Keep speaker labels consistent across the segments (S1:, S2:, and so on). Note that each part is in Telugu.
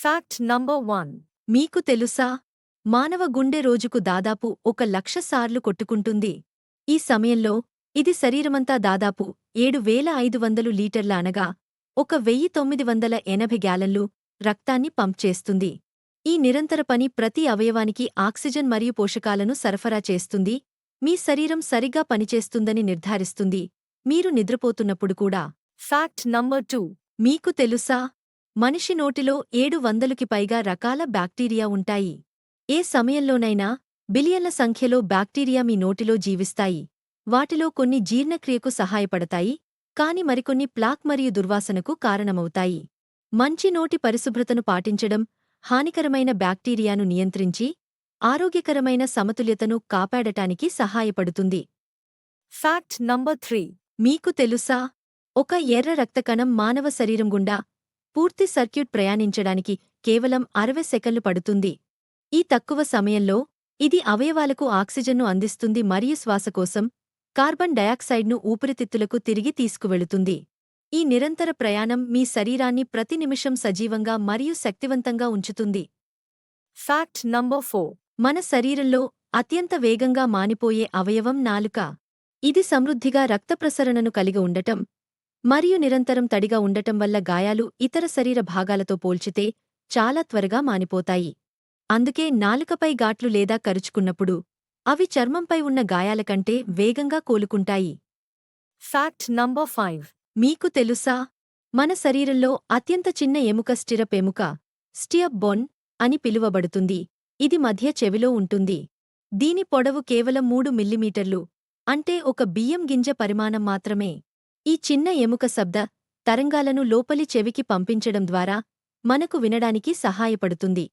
S1: ఫ్యాక్ట్ నంబర్ వన్
S2: మీకు తెలుసా? మానవ గుండె రోజుకు దాదాపు ఒక లక్ష సార్లు కొట్టుకుంటుంది. ఈ సమయంలో ఇది శరీరమంతా దాదాపు ఏడు వేల ఐదు వందలు లీటర్ల అనగా ఒక వెయ్యి తొమ్మిది వందల ఎనభై గ్యాలన్లు రక్తాన్ని పంప్ చేస్తుంది. ఈ నిరంతర పని ప్రతి అవయవానికి ఆక్సిజన్ మరియు పోషకాలను సరఫరా చేస్తుంది. మీ శరీరం సరిగ్గా పనిచేస్తుందని నిర్ధారిస్తుంది. మీరు నిద్రపోతున్నప్పుడు కూడా.
S1: ఫ్యాక్ట్ నంబర్ టూ
S2: మీకు తెలుసా? మనిషి నోటిలో ఏడు వందలుకి పైగా రకాల బ్యాక్టీరియా ఉంటాయి. ఏ సమయంలోనైనా బిలియన్ల సంఖ్యలో బ్యాక్టీరియా మీ నోటిలో జీవిస్తాయి. వాటిలో కొన్ని జీర్ణక్రియకు సహాయపడతాయి కాని మరికొన్ని ప్లాక్ మరియు దుర్వాసనకు కారణమవుతాయి. మంచి నోటి పరిశుభ్రతను పాటించడం హానికరమైన బ్యాక్టీరియాను నియంత్రించి ఆరోగ్యకరమైన సమతుల్యతను కాపాడటానికి సహాయపడుతుంది.
S1: Fact number three.
S2: మీకు తెలుసా? ఒక ఎర్ర రక్తకణం మానవ శరీరం గుండా పూర్తి సర్క్యూట్ ప్రయాణించడానికి కేవలం అరవై సెకన్లు పడుతుంది. ఈ తక్కువ సమయంలో ఇది అవయవాలకు ఆక్సిజన్ను అందిస్తుంది మరియు శ్వాసకోశం కార్బన్ డయాక్సైడ్ను ఊపిరితిత్తులకు తిరిగి తీసుకువెళుతుంది. ఈ నిరంతర ప్రయాణం మీ శరీరాన్ని ప్రతి నిమిషం సజీవంగా మరియు శక్తివంతంగా ఉంచుతుంది.
S1: ఫ్యాక్ట్ నంబర్ ఫోర్
S2: మన శరీరంలో అత్యంత వేగంగా మానిపోయే అవయవం నాలుక. ఇది సమృద్ధిగా రక్త ప్రసరణను కలిగి ఉండటం మరియు నిరంతరం తడిగా ఉండటం వల్ల గాయాలు ఇతర శరీర భాగాలతో పోల్చితే చాలా త్వరగా మానిపోతాయి. అందుకే నాలుకపై గాట్లు లేదా కరుచుకున్నప్పుడు అవి చర్మంపై ఉన్న గాయాల కంటే వేగంగా కోలుకుంటాయి.
S1: ఫ్యాక్ట్ నంబర్ ఫైవ్
S2: మీకు తెలుసా? మన శరీరంలో అత్యంత చిన్న ఎముక స్టిరప్ ఎముక స్టియప్ బొన్ అని పిలువబడుతుంది. ఇది మధ్య చెవిలో ఉంటుంది. దీని పొడవు కేవలం మూడు మిల్లీమీటర్లు అంటే ఒక బియ్యం గింజ పరిమాణం మాత్రమే. ఈ చిన్న ఎముక శబ్ద తరంగాలను లోపలి చెవికి పంపించడం ద్వారా మనకు వినడానికి సహాయపడుతుంది.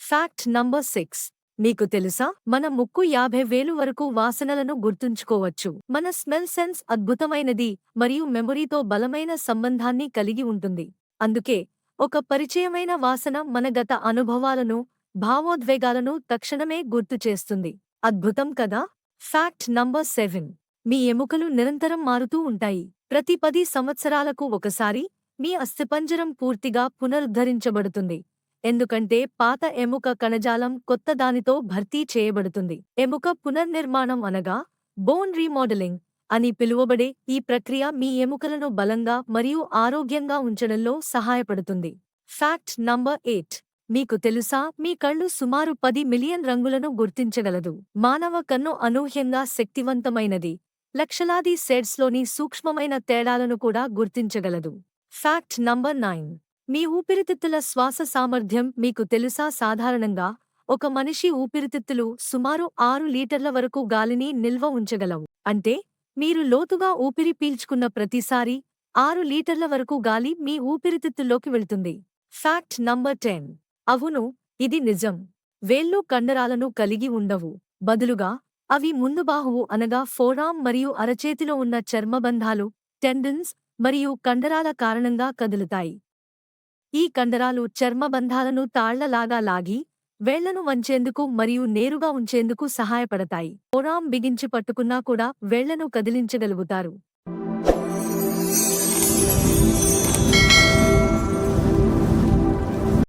S1: ఫ్యాక్ట్ నంబర్ సిక్స్ మీకు తెలుసా? మన ముక్కు యాభై వేలు వరకు వాసనలను గుర్తుంచుకోవచ్చు. మన స్మెల్ సెన్స్ అద్భుతమైనది మరియు మెమొరీతో బలమైన సంబంధాన్ని కలిగి ఉంటుంది. అందుకే ఒక పరిచయమైన వాసన మన గత అనుభవాలను భావోద్వేగాలను తక్షణమే గుర్తు చేస్తుంది. అద్భుతం కదా? ఫ్యాక్ట్ నంబర్ సెవెన్ మీ ఎముకలు నిరంతరం మారుతూ ఉంటాయి. ప్రతి పది సంవత్సరాలకు ఒకసారి మీ అస్థిపంజరం పూర్తిగా పునరుద్ధరించబడుతుంది. ఎందుకంటే పాత ఎముక కణజాలం కొత్త దానితో భర్తీ చేయబడుతుంది. ఎముక పునర్నిర్మాణం అనగా బోన్ రీమోడలింగ్ అని పిలువబడే ఈ ప్రక్రియ మీ ఎముకలను బలంగా మరియు ఆరోగ్యంగా ఉంచడంలో సహాయపడుతుంది. Fact number eight. మీకు తెలుసా మీ కళ్ళు సుమారు పది మిలియన్ రంగులను గుర్తించగలదు. మానవ కన్ను అనూహ్యంగా శక్తివంతమైనది. లక్షలాది సెడ్స్లోని సూక్ష్మమైన తేడాలను కూడా గుర్తించగలదు. Fact number nine. మీ ఊపిరితిత్తుల శ్వాస సామర్థ్యం మీకు తెలుసా? సాధారణంగా ఒక మనిషి ఊపిరితిత్తులు సుమారు ఆరు లీటర్ల వరకు గాలిని నిల్వ ఉంచగలవు. అంటే మీరు లోతుగా ఊపిరి పీల్చుకున్న ప్రతిసారీ ఆరు లీటర్ల వరకు గాలి మీ ఊపిరితిత్తుల్లోకి వెళ్తుంది. Fact number ten. అవును ఇది నిజం. వేళ్ళు కండరాలను కలిగి ఉండవు. బదులుగా అవి ముందు బాహువు అనగా ఫోరామ్ మరియు అరచేతిలో ఉన్న చర్మబంధాలు టెండన్స్ మరియు కండరాల కారణంగా కదులుతాయి. ఈ కండరాలు చర్మబంధాలను తాళ్ళలాగా లాగి వేళ్ళను వంచేందుకు మరియు నేరుగా ఉంచేందుకు సహాయపడతాయి. ఫోరామ్ బిగించి పట్టుకున్నా కూడా వేళ్ళను కదిలించగలుగుతారు.